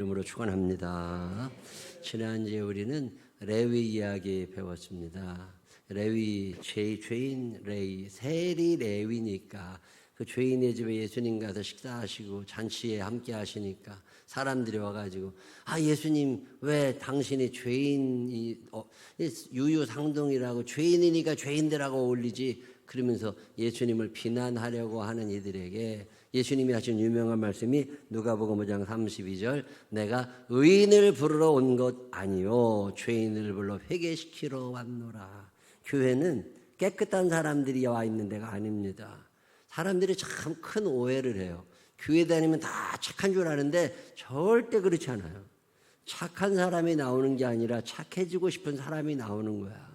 이름으로 축원합니다. 지난주에 우리는 레위 이야기 배웠습니다. 레위 죄 죄인 레위 세리 레위니까 그 죄인의 집에 예수님 가서 식사하시고 잔치에 함께 하시니까 사람들이 와가지고 아 예수님 왜 당신이 죄인이 어, 유유상동이라고 죄인이니까 죄인들하고 어울리지 그러면서 예수님을 비난하려고 하는 이들에게 예수님이 하신 유명한 말씀이 누가복음 5장 32절 내가 의인을 부르러 온 것 아니요 죄인을 불러 회개시키러 왔노라. 교회는 깨끗한 사람들이 와 있는 데가 아닙니다. 사람들이 참 큰 오해를 해요. 교회 다니면 다 착한 줄 아는데 절대 그렇지 않아요. 착한 사람이 나오는 게 아니라 착해지고 싶은 사람이 나오는 거야.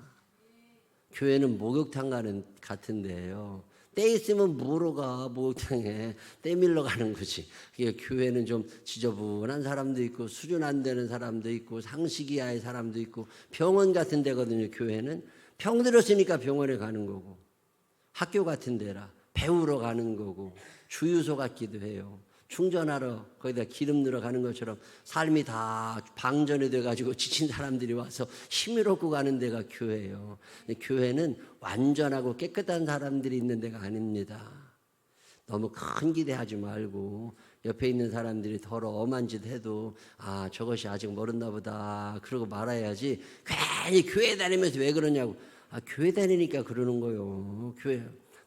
교회는 목욕탕 가는 같은데요. 때 있으면 뭐로 가 목욕탕에 때 밀러 가는 거지. 그게 교회는 좀 지저분한 사람도 있고 수준 안 되는 사람도 있고 상식이 아의 사람도 있고 병원 같은 데거든요. 교회는 병 들었으니까 병원에 가는 거고 학교 같은 데라 배우러 가는 거고 주유소 같기도 해요. 충전하러 거기다 기름 넣으러 가는 것처럼 삶이 다 방전이 돼가지고 지친 사람들이 와서 힘을 얻고 가는 데가 교회예요. 교회는 완전하고 깨끗한 사람들이 있는 데가 아닙니다. 너무 큰 기대하지 말고 옆에 있는 사람들이 더러 엄한 짓 해도 아 저것이 아직 모른나 보다 그러고 말아야지 괜히 교회 다니면서 왜 그러냐고 아 교회 다니니까 그러는 거요 교회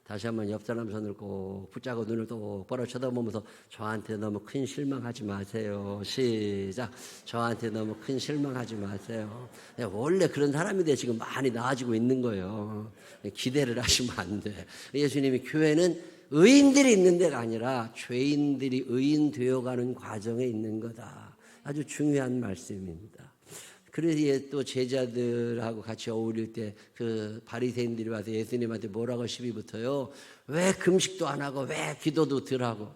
다시 한번 옆 사람 손을 꼭 붙잡고 눈을 똑바로 쳐다보면서 저한테 너무 큰 실망하지 마세요. 시작. 저한테 너무 큰 실망하지 마세요. 원래 그런 사람인데 지금 많이 나아지고 있는 거예요. 기대를 하시면 안 돼. 예수님이 교회는 의인들이 있는 데가 아니라 죄인들이 의인 되어가는 과정에 있는 거다. 아주 중요한 말씀입니다. 그래서 또 제자들하고 같이 어울릴 때 그 바리새인들이 와서 예수님한테 뭐라고 시비 붙어요? 왜 금식도 안 하고 왜 기도도 덜 하고?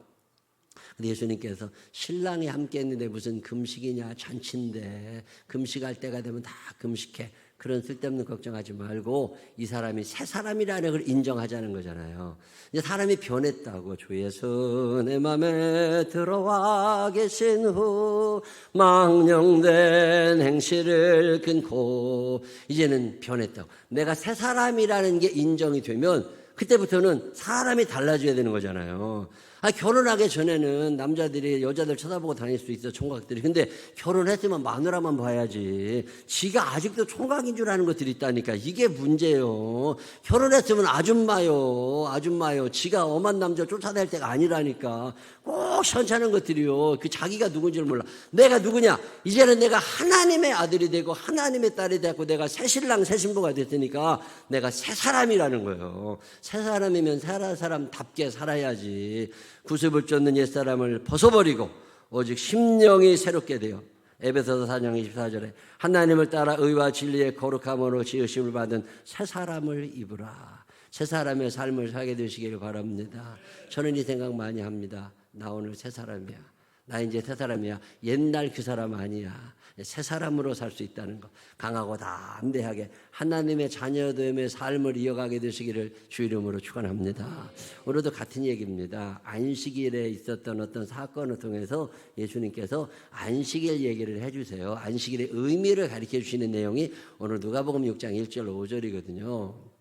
근데 예수님께서 신랑이 함께 했는데 무슨 금식이냐 잔치인데 금식할 때가 되면 다 금식해. 그런 쓸데없는 걱정하지 말고 이 사람이 새 사람이라는 걸 인정하자는 거잖아요. 이제 사람이 변했다고 주 예수 내 맘에 들어와 계신 후 망령된 행실을 끊고 이제는 변했다고. 내가 새 사람이라는 게 인정이 되면 그때부터는 사람이 달라져야 되는 거잖아요. 아, 결혼하기 전에는 남자들이 여자들 쳐다보고 다닐 수 있어, 총각들이. 근데 결혼했으면 마누라만 봐야지. 지가 아직도 총각인 줄 아는 것들이 있다니까. 이게 문제요. 결혼했으면 아줌마요. 아줌마요. 지가 엄한 남자 쫓아낼 때가 아니라니까. 꼭 현찮은 것들이요. 그 자기가 누군지를 몰라. 내가 누구냐? 이제는 내가 하나님의 아들이 되고 하나님의 딸이 되고 내가 새 신랑 새 신부가 됐으니까 내가 새 사람이라는 거예요. 새 사람이면 새 사람답게 살아야지. 구습을 쫓는 옛사람을 벗어버리고 오직 심령이 새롭게 되어 에베소서 4장 24절에 하나님을 따라 의와 진리의 거룩함으로 지으심을 받은 새 사람을 입으라. 새 사람의 삶을 살게 되시기를 바랍니다. 저는 이 생각 많이 합니다. 나 오늘 새 사람이야. 나 이제 새 사람이야. 옛날 그 사람 아니야. 새 사람으로 살 수 있다는 것. 강하고 담대하게 하나님의 자녀됨의 삶을 이어가게 되시기를 주 이름으로 축원합니다. 오늘도 같은 얘기입니다. 안식일에 있었던 어떤 사건을 통해서 예수님께서 안식일 얘기를 해주세요. 안식일의 의미를 가르쳐 주시는 내용이 오늘 누가복음 6장 1절 5절이거든요.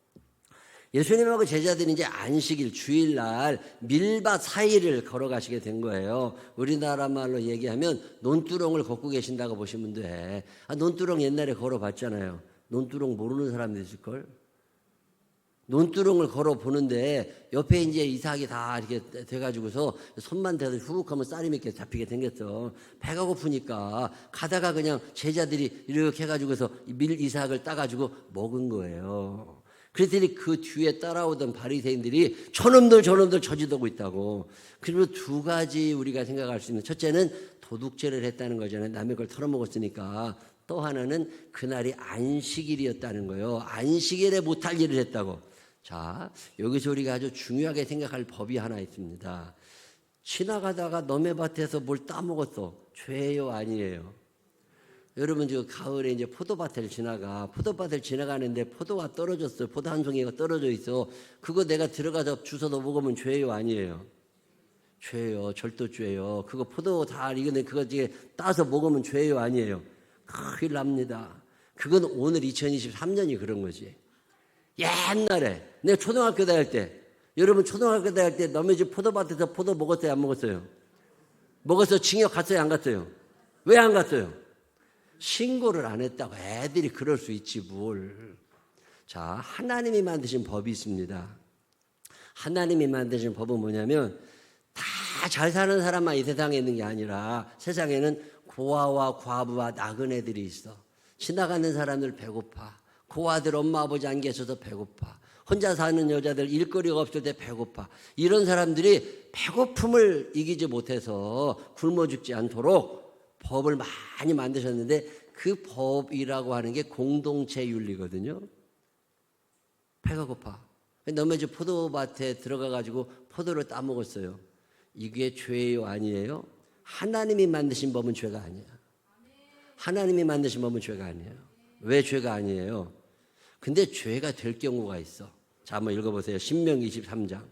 예수님하고 제자들이 이제 안식일 주일날 밀밭 사이를 걸어가시게 된 거예요. 우리나라 말로 얘기하면 논두렁을 걷고 계신다고 보시면 돼. 아, 논두렁 옛날에 걸어봤잖아요. 논두렁 모르는 사람도 있을 걸? 논두렁을 걸어 보는데 옆에 이제 이삭이 다 이렇게 돼가지고서 손만 대서 후룩하면 쌀이 몇 개 잡히게 생겼어. 배가 고프니까 가다가 그냥 제자들이 이렇게 해가지고서 밀 이삭을 따가지고 먹은 거예요. 그랬더니 그 뒤에 따라오던 바리새인들이 저놈들 저놈들 저지르고 있다고. 그리고 두 가지 우리가 생각할 수 있는 첫째는 도둑질을 했다는 거잖아요. 남의 걸 털어먹었으니까. 또 하나는 그날이 안식일이었다는 거예요. 안식일에 못할 일을 했다고. 자, 여기서 우리가 아주 중요하게 생각할 법이 하나 있습니다. 지나가다가 너의 밭에서 뭘 따먹었어. 죄요, 아니에요? 여러분 지금 가을에 이제 포도밭을 지나가 포도밭을 지나가는데 포도가 떨어졌어요. 포도 한 송이가 떨어져 있어. 그거 내가 들어가서 주워서 먹으면 죄요 아니에요? 죄요. 절도 죄요. 그거 포도 다 이거는 그거 이제 따서 먹으면 죄요 아니에요. 큰일 납니다. 그건 오늘 2023년이 그런 거지. 옛날에 내가 초등학교 다닐 때 여러분 초등학교 다닐 때 남의 집 포도밭에서 포도 먹었어요 안 먹었어요? 먹어서 징역 갔어요 안 갔어요? 왜 안 갔어요? 신고를 안 했다고 애들이 그럴 수 있지 뭘. 자 하나님이 만드신 법이 있습니다. 하나님이 만드신 법은 뭐냐면 다 잘 사는 사람만 이 세상에 있는 게 아니라 세상에는 고아와 과부와 나그네들이 있어. 지나가는 사람들 배고파. 고아들 엄마 아버지 안 계셔서 배고파. 혼자 사는 여자들 일거리가 없을 때 배고파. 이런 사람들이 배고픔을 이기지 못해서 굶어 죽지 않도록 법을 많이 만드셨는데 그 법이라고 하는 게 공동체 윤리거든요. 배가 고파. 너무 이제 포도밭에 들어가 가지고 포도를 따 먹었어요. 이게 죄예요, 아니에요? 하나님이 만드신 법은 죄가 아니야. 하나님이 만드신 법은 죄가 아니에요. 왜 죄가 아니에요? 근데 죄가 될 경우가 있어. 자, 한번 읽어보세요. 신명 23장.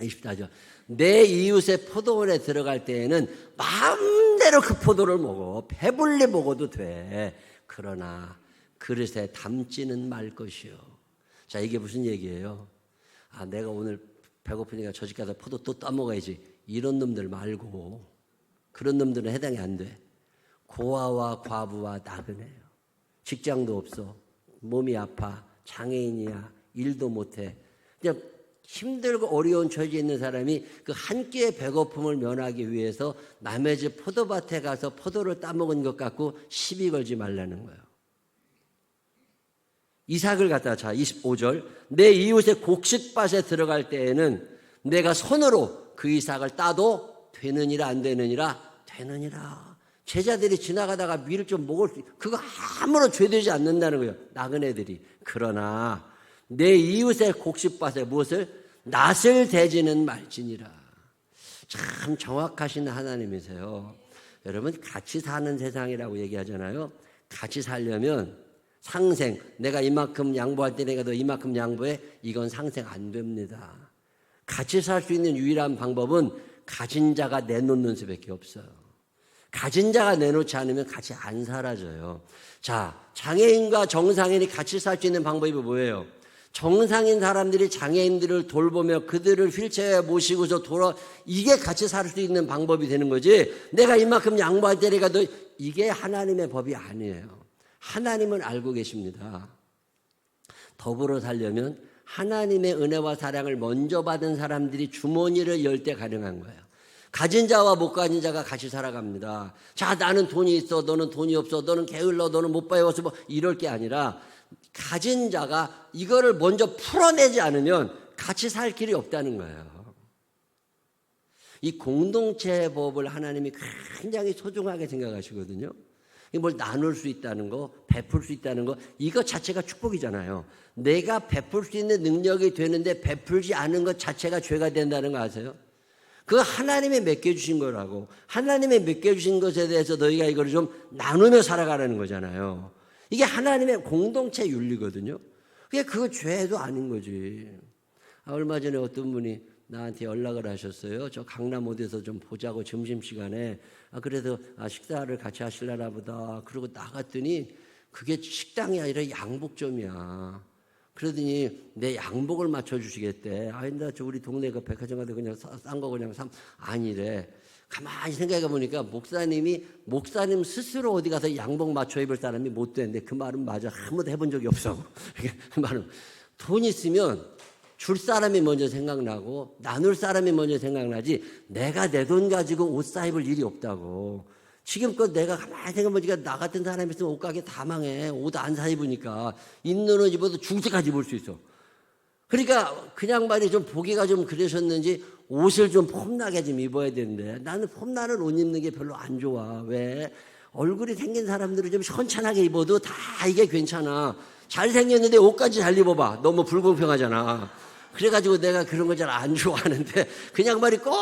24절. 내 이웃의 포도원에 들어갈 때에는 마음 대로 그 포도를 먹어. 배불리 먹어도 돼. 그러나 그릇에 담지는 말 것이요. 자, 이게 무슨 얘기예요? 아, 내가 오늘 배고프니까 저 집 가서 포도 또 따먹어야지. 이런 놈들 말고. 그런 놈들은 해당이 안 돼. 고아와 과부와 나그네요. 직장도 없어. 몸이 아파. 장애인이야. 일도 못해. 그냥 힘들고 어려운 처지에 있는 사람이 그 한 끼의 배고픔을 면하기 위해서 남의 집 포도밭에 가서 포도를 따먹은 것 같고 시비 걸지 말라는 거예요. 이삭을 갖다 자 25절. 내 이웃의 곡식밭에 들어갈 때에는 내가 손으로 그 이삭을 따도 되느니라 안 되느니라? 되느니라. 제자들이 지나가다가 밀을 좀 먹을 수 그거 아무런 죄되지 않는다는 거예요. 나그네들이. 그러나 내 이웃의 곡식밭에 무엇을 낯을 대지는 말지니라 참 정확하신 하나님이세요 여러분 같이 사는 세상이라고 얘기하잖아요 같이 살려면 상생, 내가 이만큼 양보할 때 내가 너 이만큼 양보해? 이건 상생 안 됩니다. 같이 살 수 있는 유일한 방법은 가진 자가 내놓는 수밖에 없어요. 가진 자가 내놓지 않으면 같이 안 사라져요. 자, 장애인과 정상인이 같이 살 수 있는 방법이 뭐예요? 정상인 사람들이 장애인들을 돌보며 그들을 휠체어에 모시고서 돌아 이게 같이 살 수 있는 방법이 되는 거지. 내가 이만큼 양보할 때 내가 너 이게 하나님의 법이 아니에요. 하나님은 알고 계십니다. 더불어 살려면 하나님의 은혜와 사랑을 먼저 받은 사람들이 주머니를 열 때 가능한 거예요. 가진 자와 못 가진 자가 같이 살아갑니다. 자, 나는 돈이 있어, 너는 돈이 없어, 너는 게을러, 너는 못 배워서 뭐 이럴 게 아니라 가진 자가 이거를 먼저 풀어내지 않으면 같이 살 길이 없다는 거예요. 이 공동체 법을 하나님이 굉장히 소중하게 생각하시거든요. 뭘 나눌 수 있다는 거, 베풀 수 있다는 거, 이거 자체가 축복이잖아요. 내가 베풀 수 있는 능력이 되는데 베풀지 않은 것 자체가 죄가 된다는 거 아세요? 그거 하나님이 맡겨주신 거라고. 하나님이 맡겨주신 것에 대해서 너희가 이걸 좀 나누며 살아가라는 거잖아요. 이게 하나님의 공동체 윤리거든요. 그게 그거 죄도 아닌 거지. 아, 얼마 전에 어떤 분이 나한테 연락을 하셨어요. 저 강남 어디서 좀 보자고 점심시간에. 아, 그래서 아, 식사를 같이 하실라나 보다. 그러고 나갔더니 그게 식당이 아니라 양복점이야. 그러더니 내 양복을 맞춰주시겠대. 아, 나저 우리 동네 그 백화점 가서 그냥 싼 거 그냥 삼, 아니래. 가만히 생각해 보니까 목사님이 목사님 스스로 어디 가서 양복 맞춰 입을 사람이 못 되는데 그 말은 맞아. 한 번도 해본 적이 없어. 그 말은 돈 있으면 줄 사람이 먼저 생각나고 나눌 사람이 먼저 생각나지 내가 내 돈 가지고 옷 사 입을 일이 없다고 지금껏 내가 가만히 생각해보니까 나 같은 사람이 있으면 옷가게 다 망해 옷 안 사 입으니까 있는 옷 입어도 때까지 입을 수 있어 그러니까 그냥 말이 좀 보기가 좀 그러셨는지 옷을 좀 폼나게 좀 입어야 되는데 나는 폼나는 옷 입는 게 별로 안 좋아 왜 얼굴이 생긴 사람들은 좀 현찬하게 입어도 다 이게 괜찮아 잘생겼는데 옷까지 잘 입어봐 너무 불공평하잖아 그래가지고 내가 그런 거잘안 좋아하는데 그냥 말이 꼭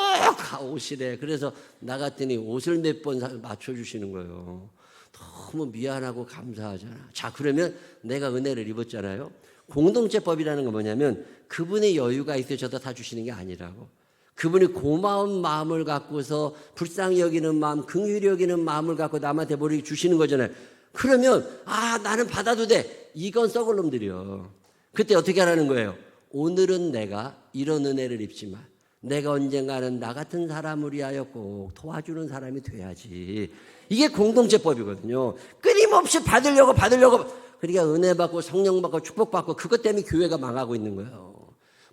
옷이래. 그래서 나갔더니 옷을 몇 번 맞춰주시는 거예요. 너무 미안하고 감사하잖아. 자, 그러면 내가 은혜를 입었잖아요. 공동체법이라는 건 뭐냐면 그분의 여유가 있으셔서 다 주시는 게 아니라고. 그분이 고마운 마음을 갖고서 불쌍히 여기는 마음, 긍휼히 여기는 마음을 갖고 남한테 머리 주시는 거잖아요. 그러면 아 나는 받아도 돼. 이건 썩을 놈들이요. 그때 어떻게 하라는 거예요? 오늘은 내가 이런 은혜를 입지만 내가 언젠가는 나 같은 사람을 위하여 꼭 도와주는 사람이 돼야지. 이게 공동체법이거든요. 끊임없이 받으려고 받으려고 그러니까 은혜 받고 성령 받고 축복 받고 그것 때문에 교회가 망하고 있는 거예요.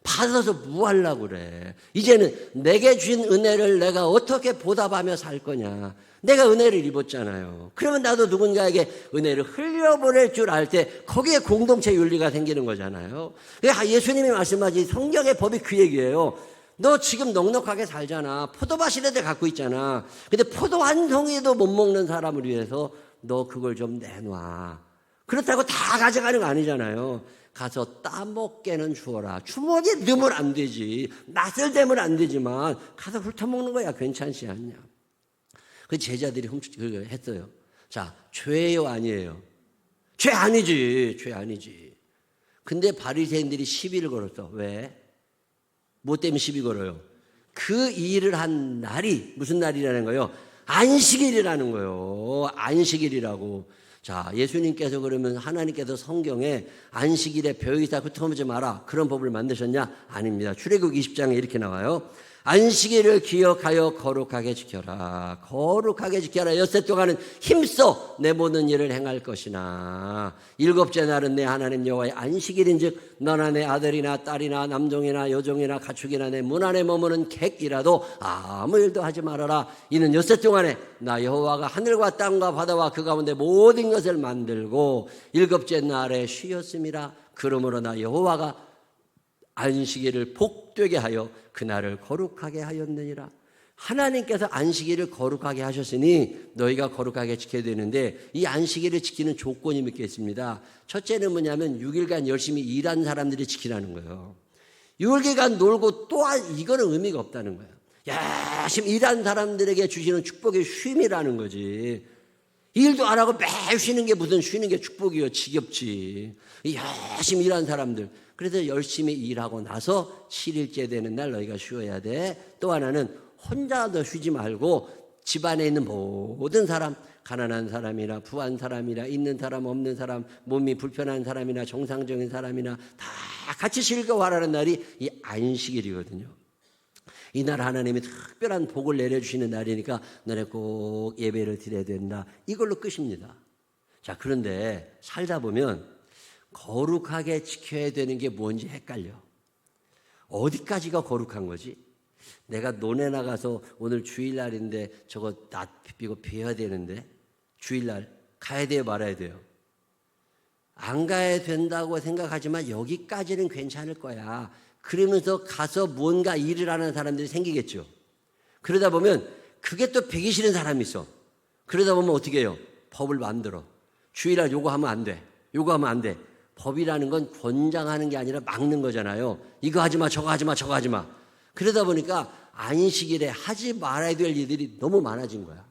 받아서 뭐 하려고 그래. 이제는 내게 주신 은혜를 내가 어떻게 보답하며 살 거냐. 내가 은혜를 입었잖아요. 그러면 나도 누군가에게 은혜를 흘려보낼 줄 알 때 거기에 공동체 윤리가 생기는 거잖아요. 그러니까 예수님이 말씀하신 성경의 법이 그 얘기예요. 너 지금 넉넉하게 살잖아. 포도밭이라도 갖고 있잖아. 근데 포도 한 송이도 못 먹는 사람을 위해서 너 그걸 좀 내놔. 그렇다고 다 가져가는 거 아니잖아요. 가서 따먹게는 주어라. 주머니에 넣으면 안 되지. 낯을 대면 안 되지만 가서 훑어먹는 거야. 괜찮지 않냐. 그 제자들이 훔치, 그 했어요. 자, 죄예요, 아니에요? 죄 아니지. 죄 아니지. 근데 바리새인들이 시비를 걸었어. 왜? 뭐 때문에 시비 걸어요? 그 일을 한 날이 무슨 날이라는 거예요? 안식일이라는 거예요. 안식일이라고. 자, 예수님께서 그러면 하나님께서 성경에 안식일에 벼이사 흩어보지 마라. 그런 법을 만드셨냐? 아닙니다. 출애굽 20장에 이렇게 나와요. 안식일을 기억하여 거룩하게 지켜라. 거룩하게 지켜라. 엿새 동안은 힘써 내 모든 일을 행할 것이나 일곱째 날은 내 하나님 여호와의 안식일인즉 너나 내 아들이나 딸이나 남종이나 여종이나 가축이나 내 문 안에 머무는 객이라도 아무 일도 하지 말아라. 이는 엿새 동안에 나 여호와가 하늘과 땅과 바다와 그 가운데 모든 것을 만들고 일곱째 날에 쉬었음이라. 그러므로 나 여호와가 안식일을 복되게 하여 그날을 거룩하게 하였느니라. 하나님께서 안식일을 거룩하게 하셨으니 너희가 거룩하게 지켜야 되는데 이 안식일을 지키는 조건이 몇 개 있습니다. 첫째는 뭐냐면 6일간 열심히 일한 사람들이 지키라는 거예요. 6일간 놀고 또한 이거는 의미가 없다는 거예요. 열심히 일한 사람들에게 주시는 축복이 쉼이라는 거지. 일도 안 하고 매일 쉬는 게 무슨 쉬는 게 축복이요. 지겹지. 열심히 일한 사람들. 그래서 열심히 일하고 나서 7일째 되는 날 너희가 쉬어야 돼. 또 하나는 혼자 더 쉬지 말고 집안에 있는 모든 사람, 가난한 사람이나 부한 사람이나 있는 사람 없는 사람, 몸이 불편한 사람이나 정상적인 사람이나 다 같이 즐거워하라는 날이 이 안식일이거든요. 이날 하나님이 특별한 복을 내려주시는 날이니까 너네 꼭 예배를 드려야 된다. 이걸로 끝입니다. 자, 그런데 살다 보면 거룩하게 지켜야 되는 게 뭔지 헷갈려. 어디까지가 거룩한 거지? 내가 논에 나가서 오늘 주일날인데 저거 낫 비비고 비워야 되는데 주일날 가야 돼요 말아야 돼요? 안 가야 된다고 생각하지만 여기까지는 괜찮을 거야. 그러면서 가서 뭔가 일을 하는 사람들이 생기겠죠. 그러다 보면 그게 또 배기 싫은 사람이 있어. 그러다 보면 어떻게 해요? 법을 만들어. 주일날 요거 하면 안 돼. 요거 하면 안 돼. 법이라는 건 권장하는 게 아니라 막는 거잖아요. 이거 하지 마, 저거 하지 마, 저거 하지 마. 그러다 보니까 안식일에 하지 말아야 될 일들이 너무 많아진 거야.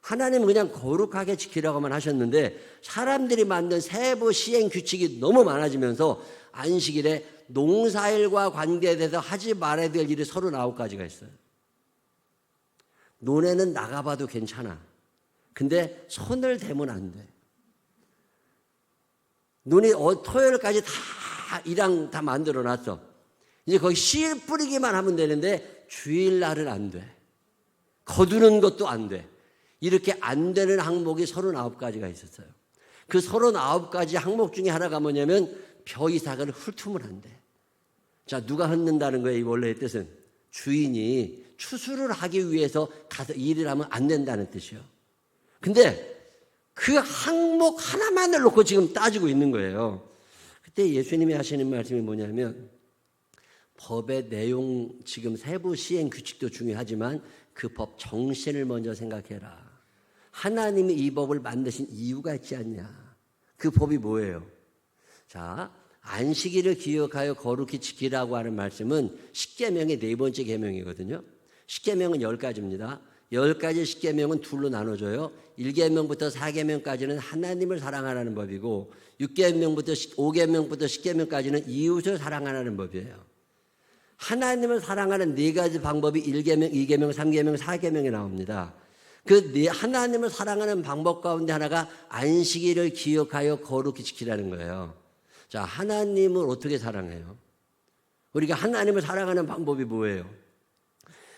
하나님은 그냥 거룩하게 지키라고만 하셨는데 사람들이 만든 세부 시행 규칙이 너무 많아지면서 안식일에 농사일과 관계돼서 하지 말아야 될 일이 39가지가 있어요. 논에는 나가봐도 괜찮아. 근데 손을 대면 안 돼. 눈이 어, 토요일까지 다 일랑 다 만들어 놨어. 이제 거기 씨 뿌리기만 하면 되는데 주일날은 안 돼. 거두는 것도 안 돼. 이렇게 안 되는 항목이 39가지가 있었어요. 그 39가지 항목 중에 하나가 뭐냐면 벼 이삭을 훑으면 안 돼. 자, 누가 흩는다는 거예요, 이 원래의 뜻은? 주인이 추수를 하기 위해서 가서 일을 하면 안 된다는 뜻이요. 근데 그 항목 하나만을 놓고 지금 따지고 있는 거예요. 그때 예수님이 하시는 말씀이 뭐냐면 법의 내용 지금 세부 시행 규칙도 중요하지만 그 법 정신을 먼저 생각해라. 하나님이 이 법을 만드신 이유가 있지 않냐. 그 법이 뭐예요? 자, 안식일을 기억하여 거룩히 지키라고 하는 말씀은 십계명의 네 번째 계명이거든요. 십계명은 열 가지입니다. 열 가지 십계명은 둘로 나눠져요. 1계명부터 4계명까지는 하나님을 사랑하라는 법이고 6계명부터 5계명부터 10계명까지는 이웃을 사랑하라는 법이에요. 하나님을 사랑하는 네 가지 방법이 1계명, 2계명, 3계명, 4계명에 나옵니다. 그 네 하나님을 사랑하는 방법 가운데 하나가 안식일을 기억하여 거룩히 지키라는 거예요. 자, 하나님을 어떻게 사랑해요? 우리가 하나님을 사랑하는 방법이 뭐예요?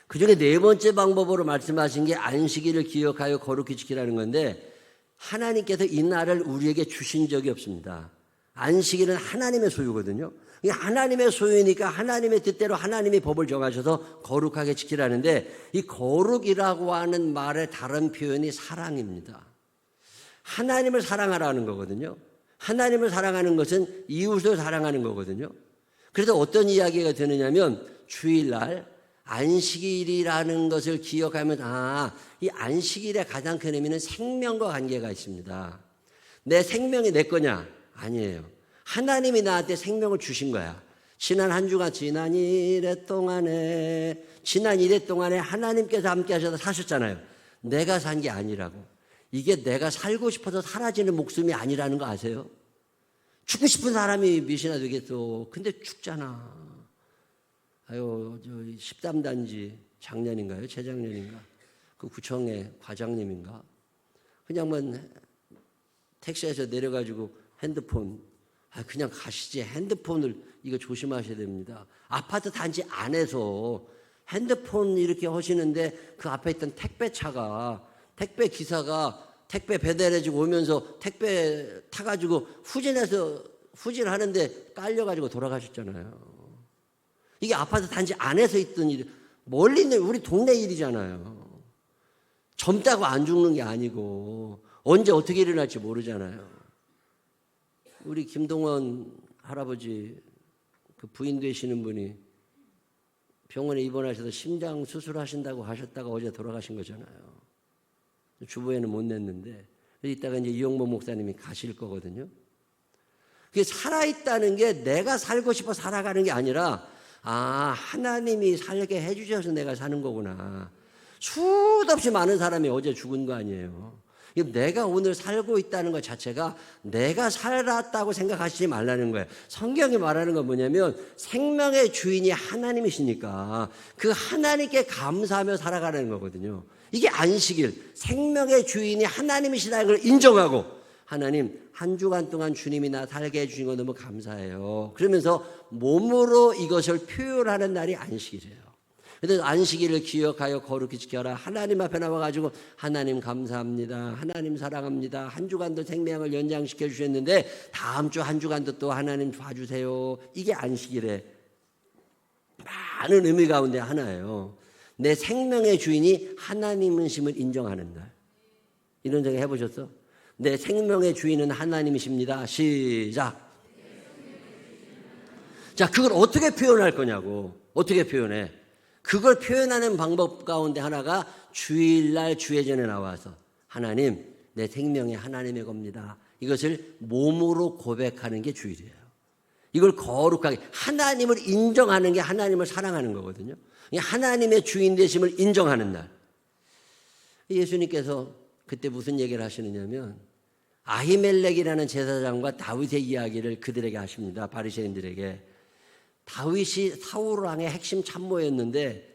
그 중에 네 번째 방법으로 말씀하신 게 안식일을 기억하여 거룩히 지키라는 건데 하나님께서 이 날을 우리에게 주신 적이 없습니다. 안식일은 하나님의 소유거든요. 하나님의 소유니까 하나님의 뜻대로 하나님이 법을 정하셔서 거룩하게 지키라는데 이 거룩이라고 하는 말의 다른 표현이 사랑입니다. 하나님을 사랑하라는 거거든요. 하나님을 사랑하는 것은 이웃을 사랑하는 거거든요. 그래서 어떤 이야기가 되느냐면 주일날 안식일이라는 것을 기억하면 아, 이 안식일의 가장 큰 의미는 생명과 관계가 있습니다. 내 생명이 내 거냐? 아니에요. 하나님이 나한테 생명을 주신 거야. 지난 한 주간 지난 일해 동안에 지난 일해 동안에 하나님께서 함께 하셔서 사셨잖아요. 내가 산 게 아니라고. 이게 내가 살고 싶어서 사라지는 목숨이 아니라는 거 아세요? 죽고 싶은 사람이 몇이나 되겠어. 근데 죽잖아. 아유, 저 13단지 작년인가요? 재작년인가? 그 구청의 과장님인가? 그냥 뭐 택시에서 내려가지고 핸드폰, 아, 그냥 가시지. 핸드폰을 이거 조심하셔야 됩니다. 아파트 단지 안에서 핸드폰 이렇게 하시는데 그 앞에 있던 택배차가 택배 기사가 택배 배달해주고 오면서 택배 타가지고 후진해서 후진하는데 깔려가지고 돌아가셨잖아요. 이게 아파트 단지 안에서 있던 일, 멀리 있는 우리 동네 일이잖아요. 젊다고 안 죽는 게 아니고 언제 어떻게 일어날지 모르잖아요. 우리 김동원 할아버지 그 부인 되시는 분이 병원에 입원하셔서 심장 수술하신다고 하셨다가 어제 돌아가신 거잖아요. 주부에는 못 냈는데 이따가 이제 이용모 목사님이 가실 거거든요. 그게 살아있다는 게 내가 살고 싶어 살아가는 게 아니라 아 하나님이 살게 해주셔서 내가 사는 거구나. 수없이 많은 사람이 어제 죽은 거 아니에요. 내가 오늘 살고 있다는 것 자체가 내가 살았다고 생각하시지 말라는 거예요. 성경이 말하는 건 뭐냐면 생명의 주인이 하나님이시니까 그 하나님께 감사하며 살아가는 거거든요. 이게 안식일, 생명의 주인이 하나님이시다는 걸 인정하고 하나님 한 주간 동안 주님이 나 살게 해주신 거 너무 감사해요. 그러면서 몸으로 이것을 표현하는 날이 안식일이에요. 그래서 안식일을 기억하여 거룩히 지켜라. 하나님 앞에 나와가지고 하나님 감사합니다. 하나님 사랑합니다. 한 주간도 생명을 연장시켜 주셨는데 다음 주 한 주간도 또 하나님 봐주세요. 이게 안식일의 많은 의미 가운데 하나예요. 내 생명의 주인이 하나님이심을 인정하는 날. 이런 생각 해보셨어? 내 생명의 주인은 하나님이십니다. 시작. 자, 그걸 어떻게 표현할 거냐고. 어떻게 표현해? 그걸 표현하는 방법 가운데 하나가 주일날 주회전에 나와서 하나님, 내 생명이 하나님의 겁니다. 이것을 몸으로 고백하는 게 주일이에요. 이걸 거룩하게 하나님을 인정하는 게 하나님을 사랑하는 거거든요. 하나님의 주인 되심을 인정하는 날. 예수님께서 그때 무슨 얘기를 하시느냐면 아히멜렉이라는 제사장과 다윗의 이야기를 그들에게 하십니다. 바리새인들에게. 다윗이 사울 왕의 핵심 참모였는데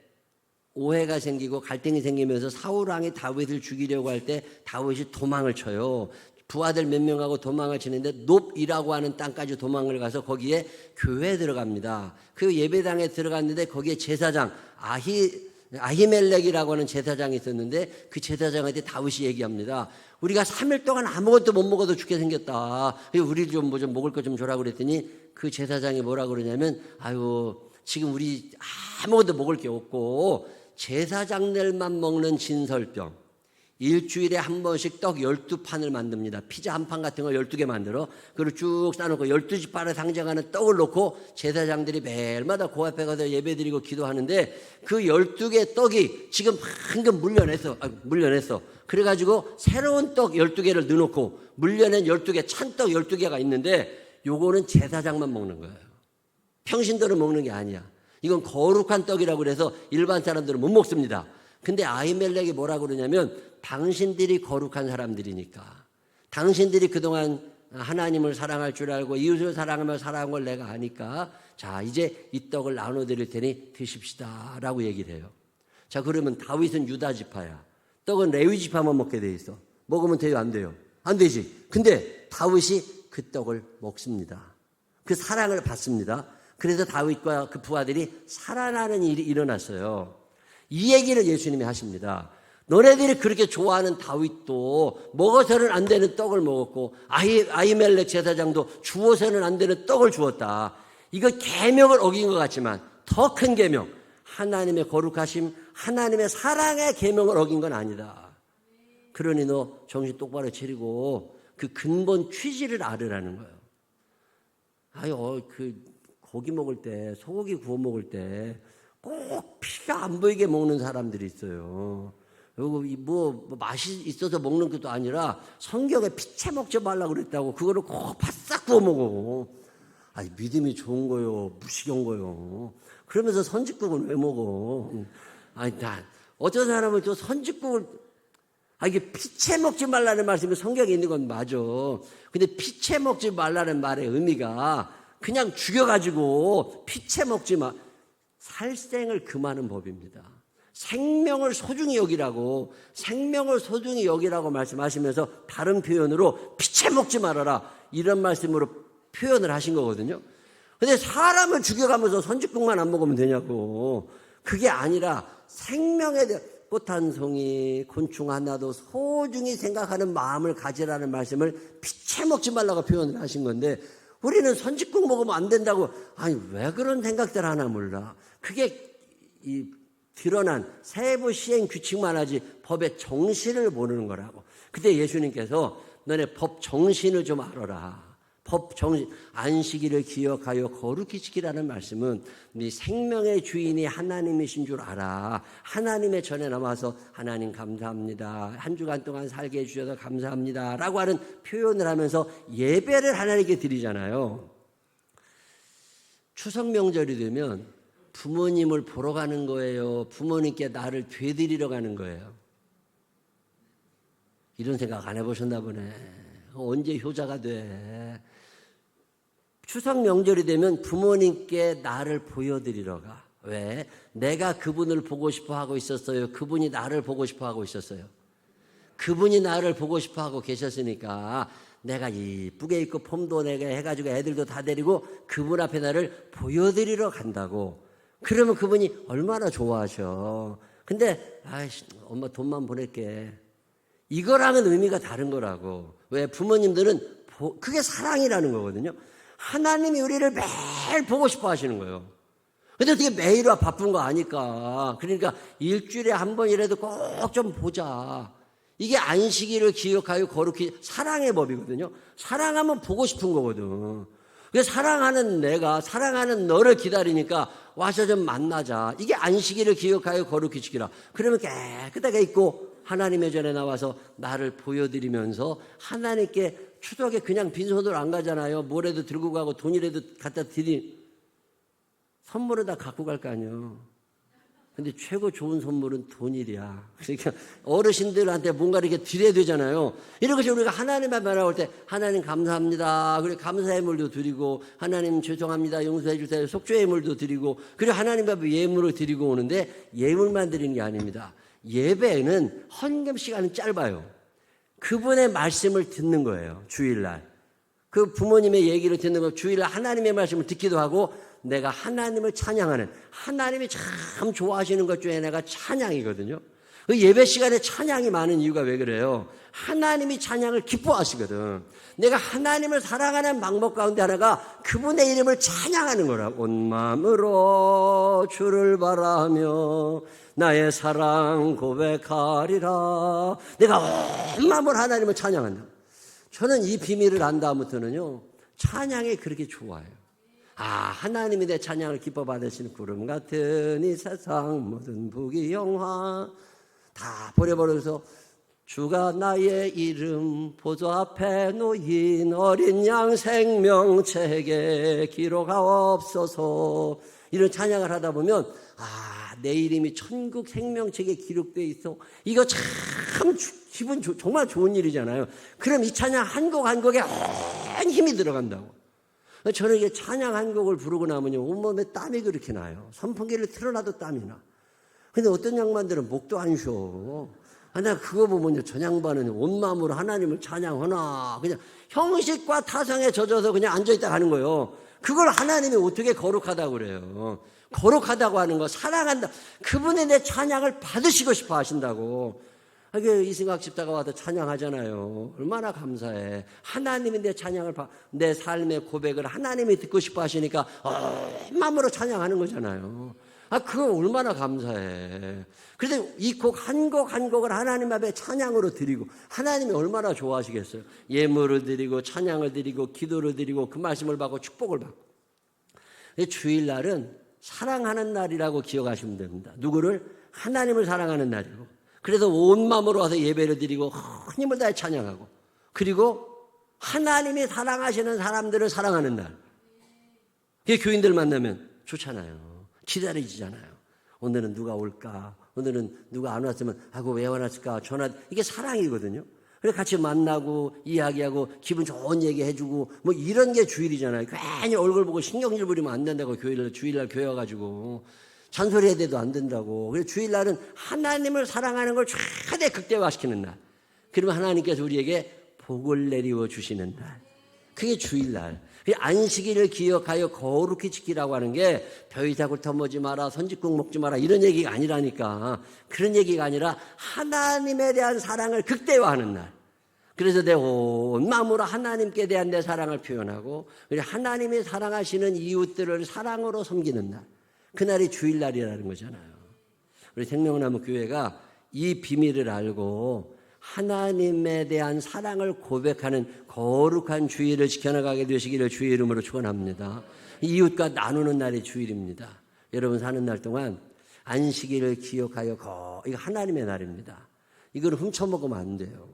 오해가 생기고 갈등이 생기면서 사울 왕이 다윗을 죽이려고 할 때 다윗이 도망을 쳐요. 부하들 몇 명하고 도망을 치는데 높이라고 하는 땅까지 도망을 가서 거기에 교회에 들어갑니다. 그 예배당에 들어갔는데 거기에 제사장 아히 아히멜렉이라고 하는 제사장이 있었는데 그 제사장한테 다윗이 얘기합니다. 우리가 3일 동안 아무것도 못 먹어도 죽게 생겼다. 우리 좀 뭐 좀 먹을 거 좀 줘라 그랬더니 그 제사장이 뭐라 그러냐면 아유 지금 우리 아무것도 먹을 게 없고 제사장들만 먹는 진설병 일주일에 한 번씩 떡 12판을 만듭니다. 피자 한 판 같은 걸 12개 만들어. 그리고 쭉 싸놓고 12지파를 상징하는 떡을 놓고 제사장들이 매일마다 그 앞에 가서 예배 드리고 기도하는데 그 12개 떡이 지금 방금 물려냈어. 아, 물려냈어. 그래가지고 새로운 떡 12개를 넣어놓고 물려낸 12개, 찬떡 12개가 있는데 요거는 제사장만 먹는 거예요. 평신도는 먹는 게 아니야. 이건 거룩한 떡이라고 그래서 일반 사람들은 못 먹습니다. 근데 아이멜렉이 뭐라고 그러냐면 당신들이 거룩한 사람들이니까 당신들이 그동안 하나님을 사랑할 줄 알고 이웃을 사랑하며 사랑한 걸 내가 아니까 자 이제 이 떡을 나눠드릴 테니 드십시다라고 얘기를 해요. 자 그러면 다윗은 유다 지파야. 떡은 레위 지파만 먹게 돼 있어. 먹으면 돼요 안 돼요? 안 되지. 근데 다윗이 그 떡을 먹습니다. 그 사랑을 받습니다. 그래서 다윗과 그 부하들이 살아나는 일이 일어났어요. 이 얘기를 예수님이 하십니다. 너네들이 그렇게 좋아하는 다윗도 먹어서는 안 되는 떡을 먹었고 아이, 아이멜렉 제사장도 주어서는 안 되는 떡을 주었다. 이거 계명을 어긴 것 같지만 더 큰 계명 하나님의 거룩하심 하나님의 사랑의 계명을 어긴 건 아니다. 그러니 너 정신 똑바로 차리고 그 근본 취지를 알으라는 거예요. 아유, 어, 그 고기 먹을 때 소고기 구워 먹을 때 꼭 피가 안 보이게 먹는 사람들이 있어요. 그리고 뭐, 뭐 맛이 있어서 먹는 것도 아니라 성경에 피채 먹지 말라고 그랬다고 그거를 꼭 바싹 구워 먹어. 아니 믿음이 좋은 거요, 무시경 거요. 그러면서 선짓국은 왜 먹어? 아니 나 어떤 사람은 또 선짓국을 아 이게 피채 먹지 말라는 말씀이 성경에 있는 건 맞아. 근데 피채 먹지 말라는 말의 의미가 그냥 죽여가지고 피채 먹지 마. 살생을 금하는 법입니다. 생명을 소중히 여기라고 생명을 소중히 여기라고 말씀하시면서 다른 표현으로 피채 먹지 말아라 이런 말씀으로 표현을 하신 거거든요. 근데 사람을 죽여가면서 선짓국만 안 먹으면 되냐고 그게 아니라 생명에 대한 꽃 한 송이 곤충 하나도 소중히 생각하는 마음을 가지라는 말씀을 피채 먹지 말라고 표현을 하신 건데 우리는 선짓국 먹으면 안 된다고 아니 왜 그런 생각들 하나 몰라 그게 이 드러난 세부 시행 규칙만 하지 법의 정신을 모르는 거라고. 그때 예수님께서 너네 법 정신을 좀 알아라. 법 정신 안식일을 기억하여 거룩히 지키라는 말씀은 네 생명의 주인이 하나님이신 줄 알아. 하나님의 전에 남아서 하나님 감사합니다. 한 주간 동안 살게 해주셔서 감사합니다 라고 하는 표현을 하면서 예배를 하나님께 드리잖아요. 추석 명절이 되면 부모님을 보러 가는 거예요. 부모님께 나를 되드리러 가는 거예요. 이런 생각 안 해보셨나 보네. 언제 효자가 돼? 추석 명절이 되면 부모님께 나를 보여드리러 가. 왜? 내가 그분을 보고 싶어 하고 있었어요. 그분이 나를 보고 싶어 하고 있었어요. 그분이 나를 보고 싶어 하고 계셨으니까 내가 이쁘게 입고 폼도 내가 해가지고 애들도 다 데리고 그분 앞에 나를 보여드리러 간다고. 그러면 그분이 얼마나 좋아하셔. 근데, 아이씨, 엄마 돈만 보낼게. 이거랑은 의미가 다른 거라고. 왜 부모님들은 보, 그게 사랑이라는 거거든요. 하나님이 우리를 매일 보고 싶어 하시는 거예요. 근데 어떻게 매일 와 바쁜 거 아니까. 그러니까 일주일에 한 번이라도 꼭 좀 보자. 이게 안식일을 기억하여 거룩히 사랑의 법이거든요. 사랑하면 보고 싶은 거거든. 그 사랑하는 내가 사랑하는 너를 기다리니까 와서 좀 만나자. 이게 안식일을 기억하여 거룩히 지키라. 그러면 깨끗하게 있고 하나님의 전에 나와서 나를 보여드리면서 하나님께 추석에 그냥 빈손으로 안 가잖아요. 뭐라도 들고 가고 돈이라도 갖다 드리 선물은 다 갖고 갈 거 아니에요. 근데 최고 좋은 선물은 돈이야. 그러니까 어르신들한테 뭔가 이렇게 드려야 되잖아요. 이런 것이 우리가 하나님 앞에 나올 때 하나님 감사합니다. 그리고 감사의 물도 드리고 하나님 죄송합니다. 용서해 주세요. 속죄의 물도 드리고 그리고 하나님 앞에 예물을 드리고 오는데 예물만 드리는 게 아닙니다. 예배는 헌금 시간은 짧아요. 그분의 말씀을 듣는 거예요. 주일날. 그 부모님의 얘기를 듣는 거 주일날 하나님의 말씀을 듣기도 하고 내가 하나님을 찬양하는 하나님이 참 좋아하시는 것 중에 내가 찬양이거든요. 그 예배 시간에 찬양이 많은 이유가 왜 그래요? 하나님이 찬양을 기뻐하시거든. 내가 하나님을 사랑하는 방법 가운데 하나가 그분의 이름을 찬양하는 거라. 온 마음으로 주를 바라며 나의 사랑 고백하리라. 내가 온 마음으로 하나님을 찬양한다. 저는 이 비밀을 안 다음부터는요, 찬양이 그렇게 좋아요. 아, 하나님이 내 찬양을 기뻐 받으시는 구름 같은 이 세상 모든 부귀 영화 다 버려버려서 주가 나의 이름 보조 앞에 놓인 어린 양 생명책에 기록하옵소서 이런 찬양을 하다 보면 아, 내 이름이 천국 생명책에 기록되어 있어. 이거 참 기분 조, 정말 좋은 일이잖아요. 그럼 이 찬양 한 곡 한 곡에 힘이 들어간다고. 저는 이게 찬양 한 곡을 부르고 나면요 온몸에 땀이 그렇게 나요. 선풍기를 틀어놔도 땀이 나. 근데 어떤 양반들은 목도 안 쉬어. 아, 나 그거 보면요, 저 양반은 온 마음으로 하나님을 찬양하나. 그냥 형식과 타성에 젖어서 그냥 앉아있다 가는 거예요. 그걸 하나님이 어떻게 거룩하다고 그래요. 거룩하다고 하는 거, 사랑한다. 그분의 내 찬양을 받으시고 싶어 하신다고. 이게 이승학 집사가 와서 찬양하잖아요. 얼마나 감사해. 하나님이 내 찬양을, 바- 내 삶의 고백을 하나님이 듣고 싶어 하시니까, 온 마음으로 찬양하는 거잖아요. 아, 그거 얼마나 감사해. 그래서 이 곡 한 곡 한 곡을 하나님 앞에 찬양으로 드리고, 하나님이 얼마나 좋아하시겠어요. 예물을 드리고, 찬양을 드리고, 기도를 드리고, 그 말씀을 받고, 축복을 받고. 이 주일날은 사랑하는 날이라고 기억하시면 됩니다. 누구를? 하나님을 사랑하는 날이고. 그래서 온 마음으로 와서 예배를 드리고, 힘을 다해 찬양하고. 그리고 하나님이 사랑하시는 사람들을 사랑하는 날. 이게 교인들 만나면 좋잖아요. 기다리지잖아요. 오늘은 누가 올까? 오늘은 누가 안 왔으면, 아고 왜 안 왔을까? 전화, 이게 사랑이거든요. 그래서 같이 만나고, 이야기하고, 기분 좋은 얘기 해주고, 뭐 이런 게 주일이잖아요. 괜히 얼굴 보고 신경질 부리면 안 된다고, 교회를, 주일날 교회 와가지고. 잔소리 해야 돼도 안 된다고. 그래서 주일날은 하나님을 사랑하는 걸 최대 극대화시키는 날. 그러면 하나님께서 우리에게 복을 내리워 주시는 날. 그게 주일날. 그 안식일을 기억하여 거룩히 지키라고 하는 게 벼이삭을 터먹지 마라, 선짓국 먹지 마라 이런 얘기가 아니라니까. 그런 얘기가 아니라 하나님에 대한 사랑을 극대화하는 날. 그래서 내 온 마음으로 하나님께 대한 내 사랑을 표현하고 하나님이 사랑하시는 이웃들을 사랑으로 섬기는 날. 그날이 주일날이라는 거잖아요. 우리 생명나무 교회가 이 비밀을 알고 하나님에 대한 사랑을 고백하는 거룩한 주일을 지켜나가게 되시기를 주의 이름으로 축원합니다. 이웃과 나누는 날이 주일입니다. 여러분 사는 날 동안 안식일을 기억하여 거 이거 하나님의 날입니다. 이걸 훔쳐 먹으면 안 돼요.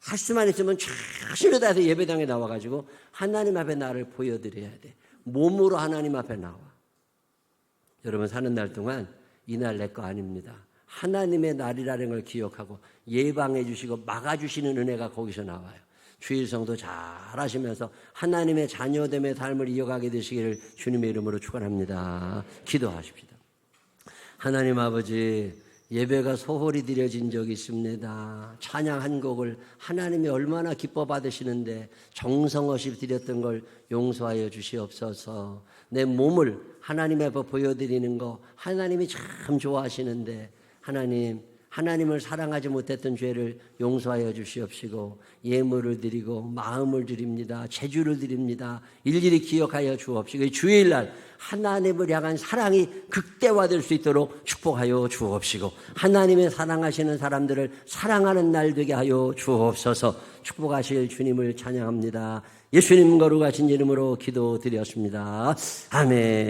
할 수만 있으면 최선을 다해서 예배당에 나와가지고 하나님 앞에 나를 보여드려야 돼. 몸으로 하나님 앞에 나와. 여러분 사는 날 동안 이 날 내 거 아닙니다. 하나님의 날이라는 걸 기억하고 예방해 주시고 막아 주시는 은혜가 거기서 나와요. 주일 성도 잘 하시면서 하나님의 자녀됨의 삶을 이어가게 되시기를 주님의 이름으로 축원합니다. 기도하십시다. 하나님 아버지 예배가 소홀히 드려진 적이 있습니다. 찬양 한 곡을 하나님이 얼마나 기뻐 받으시는데 정성 없이 드렸던 걸 용서하여 주시옵소서. 내 몸을 하나님 앞에 보여드리는 거 하나님이 참 좋아하시는데 하나님 하나님을 사랑하지 못했던 죄를 용서하여 주시옵시고 예물을 드리고 마음을 드립니다. 재주를 드립니다. 일일이 기억하여 주옵시고 이 주일날 하나님을 향한 사랑이 극대화될 수 있도록 축복하여 주옵시고 하나님의 사랑하시는 사람들을 사랑하는 날 되게 하여 주옵소서 축복하실 주님을 찬양합니다. 예수님 거룩하신 이름으로 기도드렸습니다. 아멘.